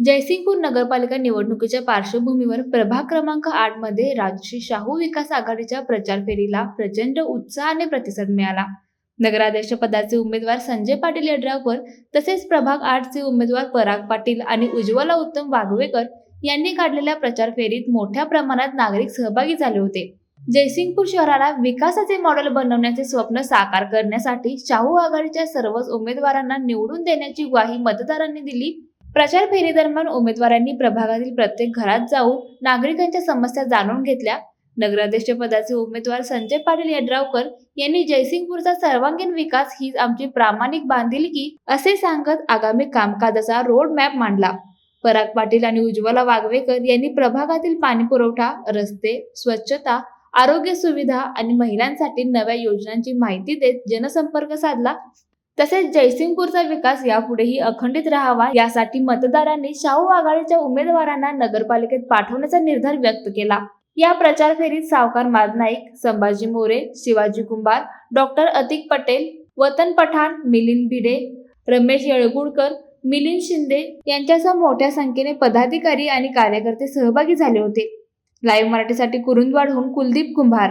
जयसिंगपूर नगरपालिका निवडणुकीच्या पार्श्वभूमीवर प्रभाग क्रमांक आठमध्ये राजश्री शाहू विकास आघाडीच्या प्रचार फेरीला प्रचंड उत्साहाने प्रतिसाद मिळाला. नगराध्यक्ष पदाचे उमेदवार संजय पाटील यड्रावकर तसेच प्रभाग आठचे उमेदवार पराग पाटील आणि उज्ज्वला उत्तम वाघवेकर यांनी काढलेल्या प्रचार फेरीत मोठ्या प्रमाणात नागरिक सहभागी झाले होते. जयसिंगपूर शहराला विकासाचे मॉडेल बनवण्याचे स्वप्न साकार करण्यासाठी शाहू आघाडीच्या सर्वच उमेदवारांना निवडून देण्याची ग्वाही मतदारांनी दिली. प्रचार फेरीदरम्यान उमेदवारांनी प्रभागातील प्रत्येक घरात जाऊन नागरिकांच्या समस्या जाणून घेतल्या. नगराध्यक्ष पदाचे उमेदवार संजय पाटील यड्रावकर यांनी जयसिंगपूरचा सर्वांगीण विकास हीच आमची प्रामाणिक बांधिलकी असे सांगत आगामी कामकाजाचा रोड मॅप मांडला. पराग पाटील आणि उज्ज्वला वाघवेकर यांनी प्रभागातील पाणी पुरवठा रस्ते स्वच्छता आरोग्य सुविधा आणि महिलांसाठी नव्या योजनांची माहिती देत जनसंपर्क साधला. तसेच जयसिंगपूरचा विकास यापुढेही अखंडित राहावा यासाठी मतदारांनी शाहू आघाडीच्या उमेदवारांना नगरपालिकेत पाठवण्याचा निर्धार व्यक्त केला. या प्रचार फेरीत सावकार मादनाईक संभाजी मोरे शिवाजी कुंभार डॉक्टर अतिक पटेल वतन पठाण मिलिंद भिडे रमेश येळगुडकर मिलिंद शिंदे यांच्यासह मोठ्या संख्येने पदाधिकारी आणि कार्यकर्ते सहभागी झाले होते. लाईव्ह मराठीसाठी कुरुंदवाडहून कुलदीप कुंभार.